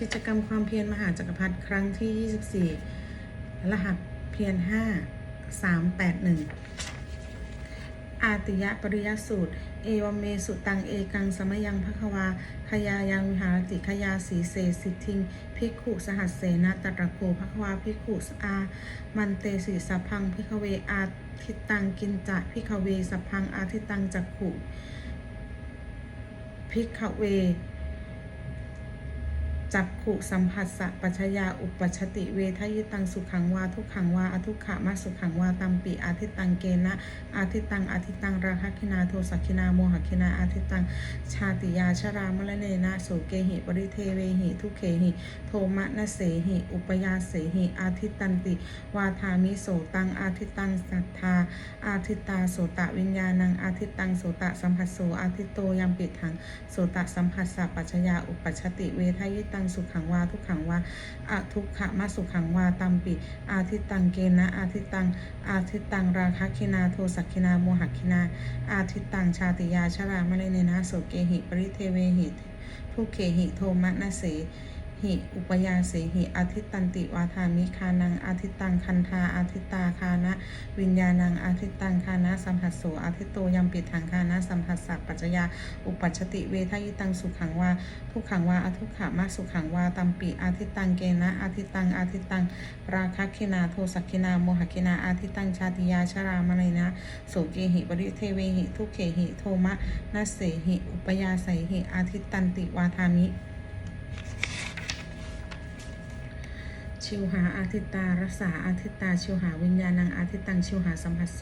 กิจกรรมความเพียรมหาจักรพรรดิครั้งที่ 24 รหัสเพียร 5 3 8 1 อาติยะปริยสูตร เอวเมสุตังเอกังสมยังภควาขยายังวิหารติขยาสีเสสิทธิงภิกขุสหัสเสนาตตระโคภควาภิกขุสอา มันเตสิสัพพังภิกเวอาทิตังกินจะภิกเวสัพพังอาทิตังจักขุภิกเว จักขุสัมผัสสะปัชญาอุปชชติเวทยิตังสุขังวาทุกขังวาอทุกขะมาสุขังวาตัมปิอาทิตังเกณะอาทิตังอาทิตังราคะคินาโทสักคินาโมหคินาอาทิตังชาติยาชรามลเนนะโสเกหิปริเทเวหิทุเคหิโทมะนะเสหิอุปยาเสหิอาทิตันติ วาทามิโสตังอาทิตังสัทธาอาทิตาโสตะวิญญาณังอาทิตังโสตะสัมผัสโสอาทิตโตยัมปิถังโสตสัมผัสสะปัจจยาอุปัชชติเวทยิตังสุขังวาทุกขังวาอะทุกขะมาสุขังวาตัมปิ อาทิตังเกนะอาทิตัง อาทิตังราคะคินาโทสักคินาโมหคินา อาทิตังชาติยาชรามะเลเนนะโสเกหิปริเทเวหิทุกเขหิโทมะนะเส หิ อุปยาเสหิ อาทิตตันติวาทามิคานัง อาทิตตังคันธา อาทิตตาคานะ วิญญาณัง อาทิตตังคานะ สัมผัสโสอาทิตโตยัมปิถังคานะ สัมผัสสะปัจจยา อุปัชติเวทยิตังสุขังวา ทุกขังวาอทุกขะมาสุขังวา ตัมปิอาทิตตังเกนะ อาทิตตัง อาทิตตัง ราคะคินา โทสักคินา โมหคินา อาทิตตัง ชาติยาชรามะเนนะ โสเกหิ ปริเทเวหิ ทุกเขหิ โทมะนัสเสหิ อุปยาไสหิ อาทิตตันติวาทามิ ชิวหาอาทิตารักษาอาทิตาชิวหาวิญญาณังอาทิตังชิวหาสัมผัสโส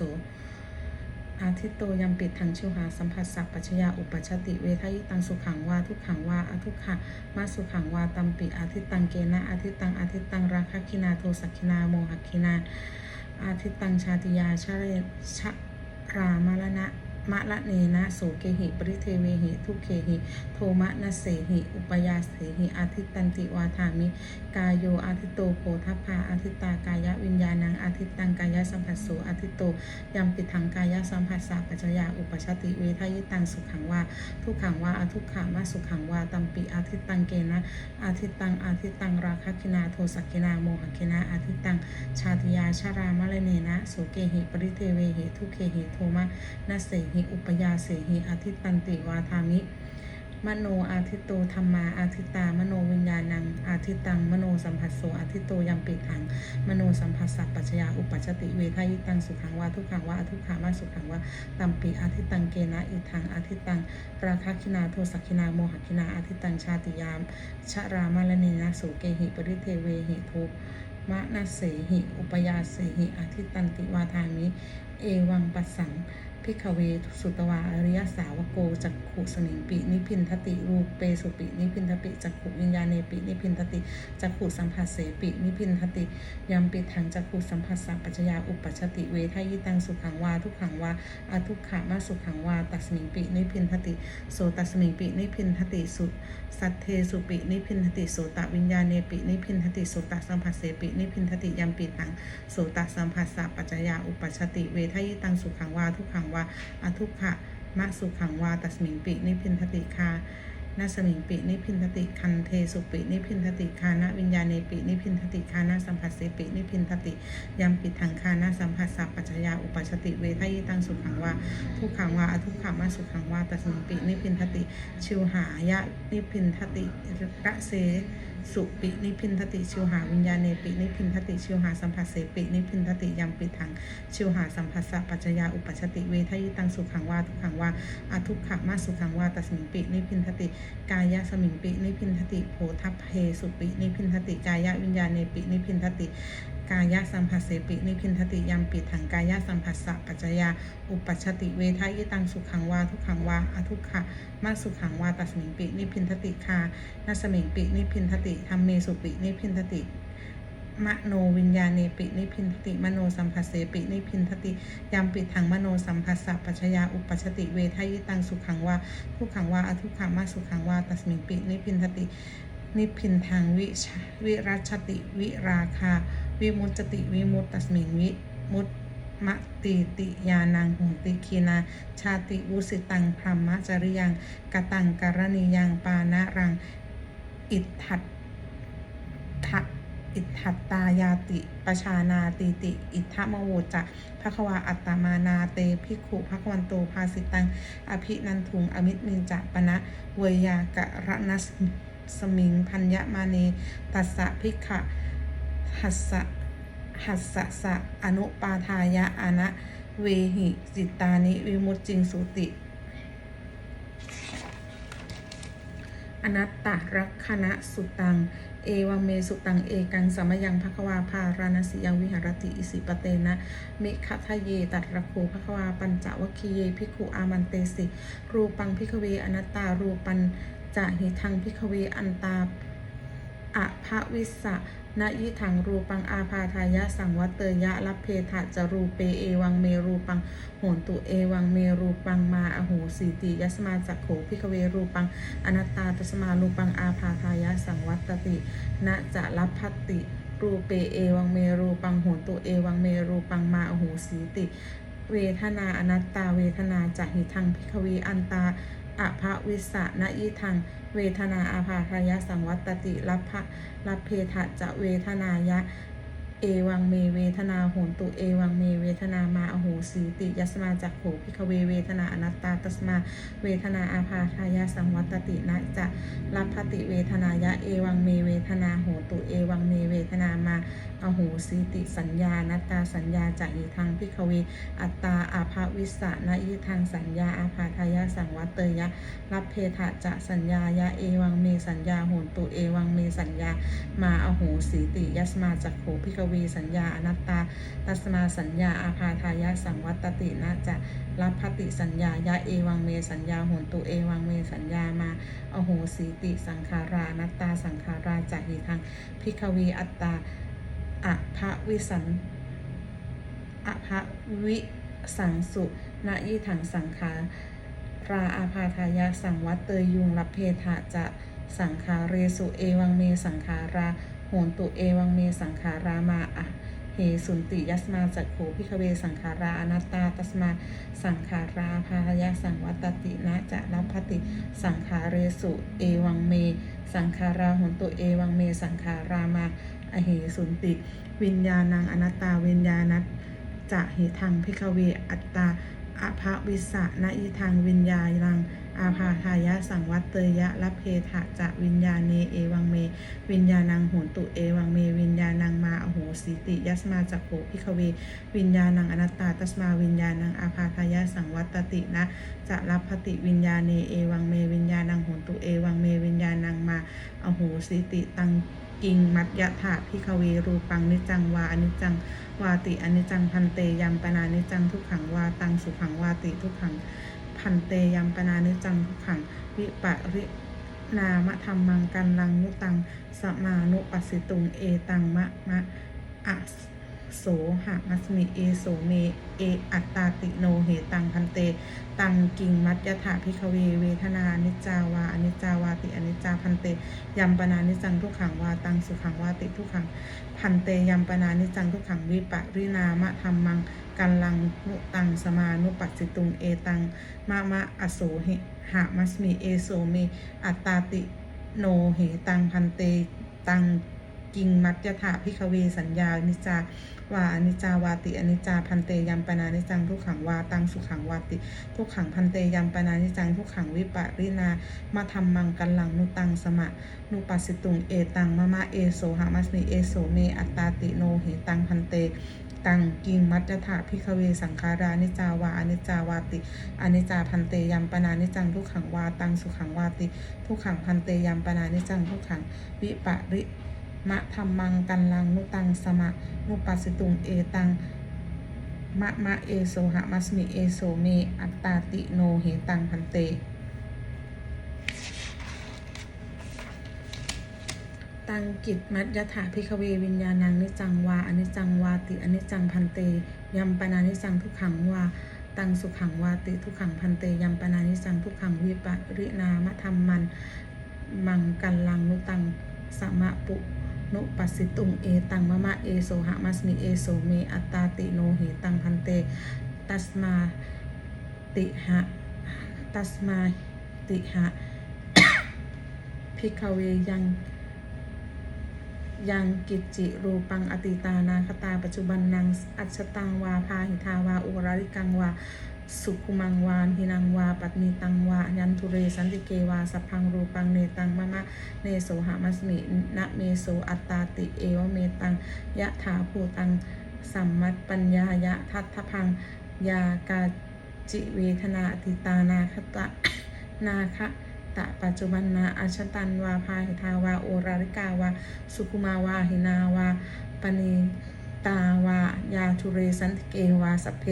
อาทิตโตยัมปิดทังชิวหาสัมผัสสัพปัชญาอุปชชติเวทายตังสุขังวาทุกขังวาอทุกขะมาสุขังวาตัมปิอาทิตังเกนะอาทิตังอาทิตังราคะคินาโทสักคินาโมหคินาอาทิตังชาติยาชะเรชรามะละนะ มะละเนนะโสเกหิ ปริเทเวหิ ทุเขหิ โทมะนะเสหิ อุปยาเสหิอาทิตตันติวาทามิ กายโยอาทิตโตโพธพาอาทิตตากายวิญญาณังอาทิตตังกายสัมผัสโสอาทิตโตยัมปิทังกายสัมผัสสะปัจจยาอุปชติเวทยิตังสุขังวาทุกขังวาอทุกขามาสุขังวาตัมปิอาทิตตังเกนะอาทิตตังอาทิตตังราคะคินาโทสักินาโมหคินาอาทิตตังชาติยาชารามะเลเนนะโสเกหิ ปริเทเวหิ ทุเขหิ โทมะนะเสหิหิอุปยาเสหิอาทิตตันติวาทามิ มโนอาทิตโตธรรมาอาทิตตามโนวิญญาณัง อาทิตตังมโนสัมผัสโสอาทิตโตยัมปิถัง มโนสัมผัสสัพปัจจยาอุปัชติเวทายิตังสุขังวาทุกขังวาอทุกขามาสุขังวาตัมปิอาทิตตังเกนะอิทังอาทิตตังราคะคินาโทสักคินาโมหคินาอาทิตตังชาติยามชรามาลเนนะสุเกหิปริเทเวหิโทมะนะเสหิ อุปยาเสหิอาทิตตันติวาทามิ เอวังปัสสัง พิกเวสุตวาอริยสาวโกจักขุสมิงปินิพินทติรูปเปสุปินิพินทปิจักขุวิญญาเนปินิพินทติจักขุสัมผัสเสปินิพินทติยามปิทังจักขุสัมผัสสะปัจจยาอุปัชชติเวทายิตังสุขังวาทุกขังวาอทุกขามาสุขังวาตัสมิงปินิพินทติโสตัสมิงปินิพินทติสุ สัทเทสุปินิพินทติโสตวิญญาเนปินิพินทติโสตสัมผัสเสปินิพินทติยามปิตังโสตสัมผัสสะปัจจยาอุปชติเวทยิตังสุขังวาทุกขังวาอทุกขะมะสุขังวาตัสมิงปินิพินทติคา นาสมิงปินิพินทติคันเทสุปินิพินทติคานะวิญญาเนปินิพินทติคานะสัมผัสเสปินิพินทติยามปิทังคานะสัมผัสสะปัจจยาอุปัชติเวทยิตังสุขังวาทุกขังวาอทุกขะมาสุขังวาตัสมิงปินิพินทติชิวหายะนิพินทติระเส สุปินิพินทติชิวหาวิญญาเนปินิพินทติชิวหาสัมผัสเสปินิพินทติยัมปิทังชิวหาสัมผัสสะปัจจยาอุปัชติเวทยิตังสุขังวาทุกขังวาอทุกขะมาสุขังวาตัสมิงปินิพินทติกายะสมิงปินิพินทติโพทัพเพสุปินิพินทติกายะวิญญาเนปินิพินทติ กายสัมผัสเสปินิพินทติยัมปิดถังกายสัมผัสสะปัจจยา อุปัชติเวทายตังสุขังวาทุกขังวาอทุกขะมาสุขังวาตัสมิงปินิพินทติคานาสมิงปินิพินทติธรรมเมสุปินิพินทติมโนวิญญาเนปินิพินทติมโนสัมผัสเสปินิพินทติยามปิดถังมโนสัมผัสสะปัจจยาอุปัชติเวทายตังสุขังวาทุกขังวาอทุกขามาสุขังวาตัสมิงปินิพินทตินิพพินทางวิชวิรัชติวิราคา วิมุตติวิมุตตัสมิงวิมุตมะติติยานังหุนติคีนาชาติวุสิตังพรหมจริยังกตังการณียังปานะรัง อิทธัตอิทธัตตายาติปชานาติติ อิทธมโวจะภควาอัตตมานาเตภิกขุภควันโตภาสิตัง อภินันทุงอมิตมินจะปณะเวยากะระนัสสมิงพัญญมาเนตัสสะภิกขะ หัสสะหัสสะสะอนุปาทายะอนะเวหิจิตตานิวิมุตจิงสุติ อนัตตรักขณะสุตัง เอวังเมสุตังเอกังสมยังภควาภารานสิยังวิหารติอิสิปเตนะมิคัทะเยตัตระโคภควาปัญจวคีเยภิขุอามันเตสิ รูปังพิกเวอนัตตารูปันจะหิทังพิกเวอันตาอะภะวิสะ นยิถังรูปังอาพาทายะสังวัตเตยะรับเพทะจรูเปเอวังเมรูปังโหนตุเอวังเมรูปังมาอโหสีติยัสมาจักโขพิกเวรูปังอนัตตาตสมารูปังอาภาทายะสังวัตตินะจะรับพัตติรูเปเอวังเมรูปังโหนตุเอวังเมรูปังมาอโหสีติเวทนาอนัตตาเวทนาจะหิทังพิกเวอันตาอภะวิสะนะยิทัง เวทนาอาภาพยสังวัตติรับพระรับเพทะจะเวทนายะ เอวังเมเวทนาโหนตุเอวังเมเวทนามาอโหสีติยัสมาจักโขพิกเวเวทนาอนัตตาตัสมาเวทนาอาภาทายะสังวัตตินะจะรับพติเวทนายะเอวังเมเวทนาโหตุเอวังเมเวทนามาอโหสีติสัญญานัตตาสัญญาจากอีทางพิกเวอัตตาอาภาวิสะนะยิทางสัญญาอาภาทายะสังวัตเตยะรับเพทะจะสัญญายะเอวังเมสัญญาโหตุเอวังเมสัญญามาอโหสีติยัสมาจักโขพิกเวสัญญาอนัตตา ตัสมาสัญญาอาภาทายะสังวัตตินะจะรับพติสัญญายะเอวังเมสัญญาโหนตุเอวังเมสัญญามาอโหสีติสังขารานัตตาสังขาราจากหิทางพิกเวอัตตาอะภะวิสันอภะวิสังสุนะยิถังสังขาราอาพาทายะสังวัตเตยยุงรับเพทะจะ สังขาเรสุเอวังเมสังขาราโหนตุเอวังเมสังขารามาอะเหสุนติยัสมาจักโขพิคเวสังขาราอนัตตาตัสมาสังขาราพาทายะสังวัตตินะจะรับพติ สังขาเรสุ เอวังเม สังขาราโหนตุเอวังเม สังขารามาอเหสุนติ วิญญาณังอนัตตาวิญญาณัตจะหิทังพิกเวอัตตาอภวิสะนะอิทังวิญญาณัง อาภาทายะสังวัตเตยะละเพทะจะวิญญาเนเอวังเม วิญญาณังโหนตุเอวังเม วิญญาณังมาอโหสิติยัสมาจักโขพิกเว วิญญาณังอนัตตาตัสมาวิญญาณังอาภาทายะสังวัตตินะจะรับพติวิญญาเนเอวังเม วิญญาณังโหนตุเอวังเม วิญญาณังมาอโหสิติตังกิงมัตยะถาพิกเวรูปังนิจังวาอนิจังวาติอนิจังพันเตยัมปนานิจจังทุกขังวาตังสุขังวาติทุกขัง พันเตยัมปนานิจังทุกขังวิปะรินามะธรรมังกันลังนุตังสมานุปัสสิตุงเอตังมะมะอะโสหะมัสมิเอโสเมเออัตตาติโนเหตังพันเต ตังกิงมัตยถาพิคเวเวทนานิจาวาอนิจาวาติอนิจาพันเตยัมปนานิจังทุกขังวาตังสุขังวาติทุกขังพันเตยัมปนานิจังทุกขังวิปรินามะธรรมัง กันลังนุตังสมานุปัสสิตุงเอตังมะมะอโสเหหามัสมิเอโสเมอัตตาติโนเหตังพันเตตังกิงมัตยถาพิคเวสัญญานิจาวาอนิจาวาติอนิจาพันเตยัมปนานิจังทุกขังวาตังสุขังวาติ ทุกขังพันเตยัมปนานิจังทุกขังวิปรินามาธรรมังกันลังนุตังสมะนุปัสสิตุงเอตังมะมะเอโสหามัสมิเอโสเมอัตตาติโนเหตังพันเต ตังกิงมัจจถาพิคเวสังขารานิจาวาอนิจาวาติอนิจาพันเตยัมปนานิจังทุกขังวาตังสุขังวาติ ทุกขังพันเตยัมปนานิจังทุกขังวิปะริมะธรรมังกันลังนุตังสมะนุปัสสิตุงเอตังมะมะเอโสหามัสมิเอโสเมอัตตาติโนเหตังพันเต ตังกิจมัตยถาพิคเววิญญาณังนิจังวาอนิจังวาติอนิจังพันเตยัมปนานิจังทุกขังวาตังสุขังวาติทุกขังพันเตยัมปนานิจังทุกขังวิปะรินามธรรมมันมังกันลังนุตังสมะปุนุปัสสิตุงเอตังมะมะเอโสหะมัสมิเอโสเมอัตตาติโนเหตังพันเตตัสมาติหะตัสมาติหะพิกเวยัง ยังกิจจิรูปังอติตานาคตาปัจจุบันนังอัจตังวาพาหิทาวาอุราริกังวาสุขุมังวานหินังวาปัตนีตังวายันทุเรสันติเกวาสัพพังรูปังเนตังมะมะเนโสหามัสมินะเมโสอัตตาติเอวเมตังยะถาภูตังสัมมัตปัญญายะทัตถพังยากาจิเวทนาอติตานาคตะนาคะ ตะปัจจุบันนาอัชตันวาพาหิทาวาโอราริกาวาสุขุมาวาหินาวาปณีตาวายาทุเรสันติเกวาสพเพ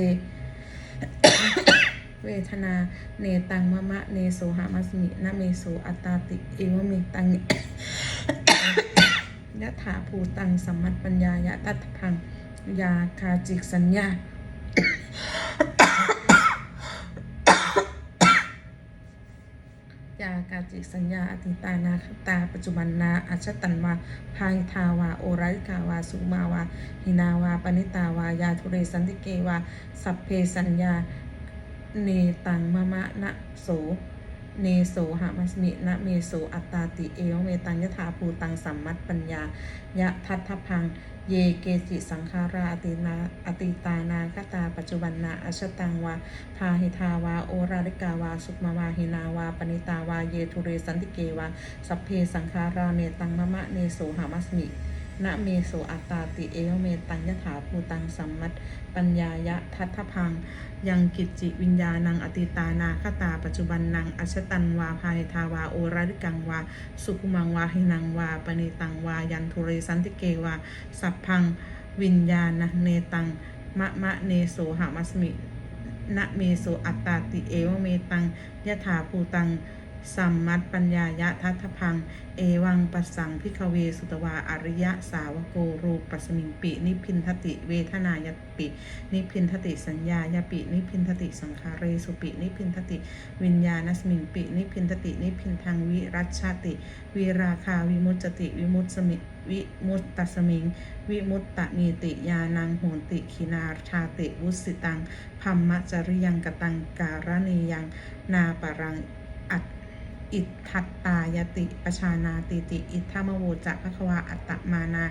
เวทนา เนตังมะมะ เนโสหามัสมินะเมโสอัตตาติ เอวเมตังยะถาภูตังสัมมัตปัญญายะตัตพัง ยาคาจิกสัญญา ยา กาจิสัญญาอติตานาคตา ปัจจุบันนาอัชตันวาพายทาวา โอริกาวา สุมาวา หินาวา ปณิตาวา ยาทุเรสันติเกวา สัพเพสัญญา เนตังมะมะนะโส เนโสหามัสมินะเมโสอัตตาติเอวเมตังยถาภูตังสัมมัตปัญญายะทัตถพัง เยเกจิสังขาราอตินาอติตานาคตา ปัจจุบันนาอัชตังวาพาหิทาวาโอราริกาวา สุขมาวาหินาวาปณิตาวาเยทุเรสันติเกวาสัพเพสังขาราเนตังมะมะเนโสหามัสมิ นะเมโสอัตตาติเอวเมตังยถาภูตังสัมมัตปัญญายะทัตถพัง ยังกิจจิวิญญาณังอติตานาคตา ปัจจุบันนังอัชตันวาภายทาวาโอราริกังวา สุขุมังวาหินังวาปณิตังวา ยันทุเรสันติเกวา สัพพังวิญญาณเนตังมะมะเนโสหามัสมินะเมโสอัตตาติเอวเมตังยถาภูตัง สัมมัตปัญญายะทัตพัง เอวังปัสสังพิกเวสุตวาอริยะสาวโกรูปัสมิงปิ นิพินทติ เวทนายปิ นิพินทติสัญญายปิ นิพินทติสังคาเรสุปิ นิพินทติ วิญญาณสมิงปิ นิพินทติ นิพินทางวิรัชาติวิราคาวิมุตติ วิมุตสมิวิมุตตสมิง วิมุตตมีติยานังโหติคินาชาติวุสิตังพัมมจริยังกตังการณียัง นาปรัง อิทธัตตายติปชานาติติ อิทธามโวจะภควาอัตตมานา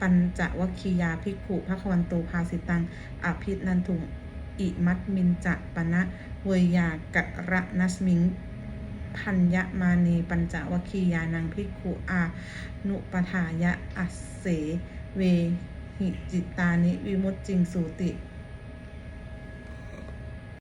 ปัญจวคียาภิกขุภควันโตภาสิตังอภินันทุงอิมัตมินจะปณะเวยากะระนัสมิงพัญญมานีปัญจวคียานังภิกขุอานุปทายะอัสเส เวหิจิตานิวิมุตติงสูติ